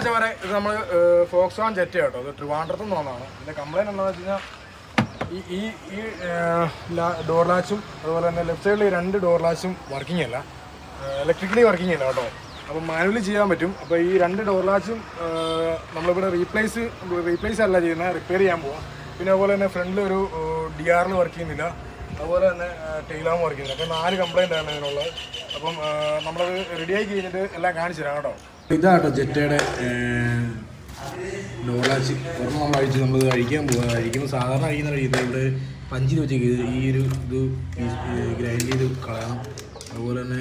വെച്ചാൽ ഇത് നമ്മൾ ഫോക്സ് വാൻ ജെറ്റ് കേട്ടോ. ഇത് ട്രിവാൻഡ്രത്ത് നിന്ന് വന്നതാണ്. ഇതിന്റെ കംപ്ലൈന്റ് എന്താണെന്ന് വെച്ച് കഴിഞ്ഞാൽ ഈ ഈ ഡോർ ലാച്ചും അതുപോലെ തന്നെ ലെഫ്റ്റ് സൈഡിൽ രണ്ട് ഡോർ ലാച്ചും വർക്കിംഗ് അല്ല. ഇലക്ട്രിക്കലി വർക്കിംഗ് അല്ല കേട്ടോ. അപ്പോൾ മാനുവലി ചെയ്യാൻ പറ്റും. അപ്പോൾ ഈ രണ്ട് ഡോർ ലാച്ചും നമ്മളിവിടെ റീപ്ലേസ് റീപ്ലേസ് അല്ല ചെയ്യുന്നത് റിപ്പയർ ചെയ്യാൻ പോവാം. പിന്നെ അതുപോലെ തന്നെ ഫ്രണ്ടിൽ ഒരു ഡി ആറിൽ വർക്ക് ചെയ്യുന്നില്ല. അതുപോലെ തന്നെ ടെയിലാം വർക്ക് ചെയ്യുന്നില്ല. അപ്പോൾ നാല് കംപ്ലയിന്റ് ആണ് ഇതിനുള്ളത്. അപ്പം നമ്മളത് റെഡിയാക്കി കഴിഞ്ഞിട്ട് എല്ലാം കാണിച്ചു തരാം കേട്ടോ. ഇതാട്ടോ ജെറ്റയുടെ നോളാച്ചി ഒരെണ്ണം നമ്മൾ അഴിച്ച് നമ്മൾ കഴിക്കാൻ പോകുക സാധാരണ കഴിക്കുന്ന കഴിയുന്നത് ഇവിടെ പഞ്ചിൽ വെച്ചേക്ക് ഈ ഒരു ഇത് ഗ്രൈൻഡ് ചെയ്ത് കളയണം. അതുപോലെ തന്നെ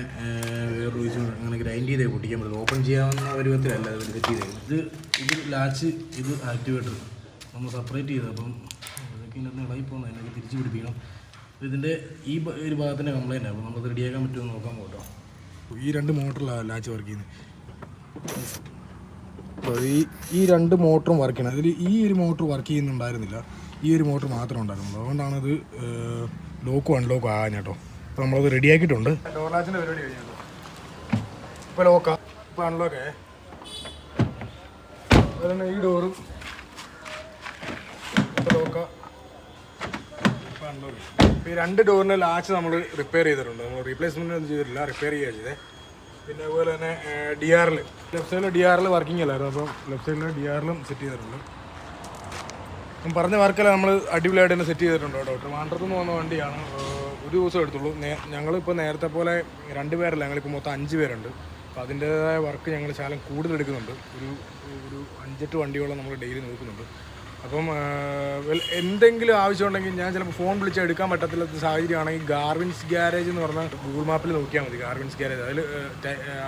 വേറെ ഒഴിച്ച് അങ്ങനെ ഗ്രൈൻഡ് ചെയ്തേ പൊട്ടിക്കാൻ പറ്റും ഓപ്പൺ ചെയ്യാവുന്ന പരുവത്തിലല്ല അത് സെറ്റ് ചെയ്തേക്കുന്നത് ഇത് ഇത് ലാച്ച് ഇത് ആക്ടിവേറ്റർ. നമ്മൾ സെപ്പറേറ്റ് ചെയ്ത് അപ്പം ഇതൊക്കെ ഇതിനകത്ത് ഇളകി പോകുന്നത് അതിനൊക്കെ തിരിച്ച് പിടിപ്പിക്കണം. ഇതിന്റെ ഈ ഒരു ഭാഗത്തിന്റെ കംപ്ലയിന്റ് അപ്പോൾ നമുക്ക് റെഡിയാക്കാൻ പറ്റുമെന്ന് നോക്കാൻ പോട്ടോ ഈ രണ്ട് മോട്ടറിലാണ് ലാച്ച് വർക്ക് ചെയ്യുന്നത്. അപ്പോൾ ഈ ഈ രണ്ട് മോട്ടറും വർക്ക് ചെയ്യണം. അതിൽ ഈ ഒരു മോട്ടർ വർക്ക് ചെയ്യുന്നുണ്ടായിരുന്നില്ല. ഈ ഒരു മോട്ടർ മാത്രം ഉണ്ടായിരുന്നുള്ളൂ. അതുകൊണ്ടാണ് അത് ലോക്കും അൺലോക്കും ആകാൻ കേട്ടോ അപ്പോൾ നമ്മളത് റെഡിയാക്കിയിട്ടുണ്ട് ഡോർലാച്ചിന്റെ പരിപാടി കഴിഞ്ഞു ഇപ്പോൾ ലോക്കാ ഇപ്പോൾ അൺലോക്കേ അതുപോലെ തന്നെ ഈ ഡോറും ഇപ്പോൾ ലോക്കാ ഇപ്പോൾ അൺലോക്ക് ഈ രണ്ട് ഡോറിന്റെ ലാച്ച് നമ്മൾ റിപ്പയർ ചെയ്തിട്ടുണ്ട്. നമ്മൾ റീപ്ലേസ്മെന്റ് ഒന്നും ചെയ്തിട്ടില്ല. റിപ്പയർ ചെയ്യുക ചെയ്തേ. പിന്നെ അതുപോലെ തന്നെ ഡി ആറിൽ ലെഫ്റ്റ് സൈഡിൽ ഡി ആറിൽ വർക്കിംഗ് അല്ലായിരുന്നു. അപ്പം ലെഫ്റ്റ് സൈഡിൽ ഡി ആറിലും സെറ്റ് ചെയ്തിട്ടുണ്ട്. ഞാൻ പറഞ്ഞ വർക്കെല്ലാം നമ്മൾ അടിപൊളിയായിട്ട് തന്നെ സെറ്റ് ചെയ്തിട്ടുണ്ട് ഡോക്ടർ ട്രിവാൻഡ്രത്ത് നിന്ന് വന്ന വണ്ടിയാണ്. ഒരു ദിവസം എടുത്തുള്ളൂ. ഞങ്ങളിപ്പോൾ നേരത്തെ പോലെ രണ്ട് പേരല്ല. ഞങ്ങളിപ്പോൾ മൊത്തം അഞ്ച് പേരുണ്ട്. അപ്പോൾ അതിന്റേതായ വർക്ക് ഞങ്ങൾ ശാലം കൂടുതൽ എടുക്കുന്നുണ്ട് ഒരു ഒരു അഞ്ചെട്ട് വണ്ടിയോളം നമ്മൾ ഡെയിലി നോക്കുന്നുണ്ട്. അപ്പം എന്തെങ്കിലും ആവശ്യമുണ്ടെങ്കിൽ ഞാൻ ചിലപ്പോൾ ഫോൺ വിളിച്ചാൽ എടുക്കാൻ പറ്റത്തില്ലാത്ത സാഹചര്യമാണെങ്കിൽ ഗാർവിൻസ് ഗ്യാരേജ് എന്ന് പറഞ്ഞാൽ ഗൂഗിൾ മാപ്പിൽ നോക്കിയാൽ മതി ഗാർവിൻസ് ഗ്യാരേജ് അതിൽ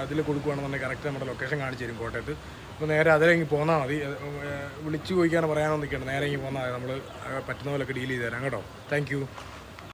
അതിൽ കൊടുക്കുകയാണെന്നുണ്ടെങ്കിൽ കറക്റ്റ് നമ്മുടെ ലൊക്കേഷൻ കാണിച്ചു തരും കോട്ടയത്ത്. അപ്പോൾ നേരെ അതിലെങ്കിൽ പോന്നാൽ മതി. വിളിച്ചു ചോദിക്കാനോ പറയാനോ നിൽക്കണം നേരെ ഇങ്ങ് പോന്നാൽ നമ്മൾ പറ്റുന്ന പോലെയൊക്കെ ഡീൽ ചെയ്ത് തരാം കേട്ടോ. താങ്ക്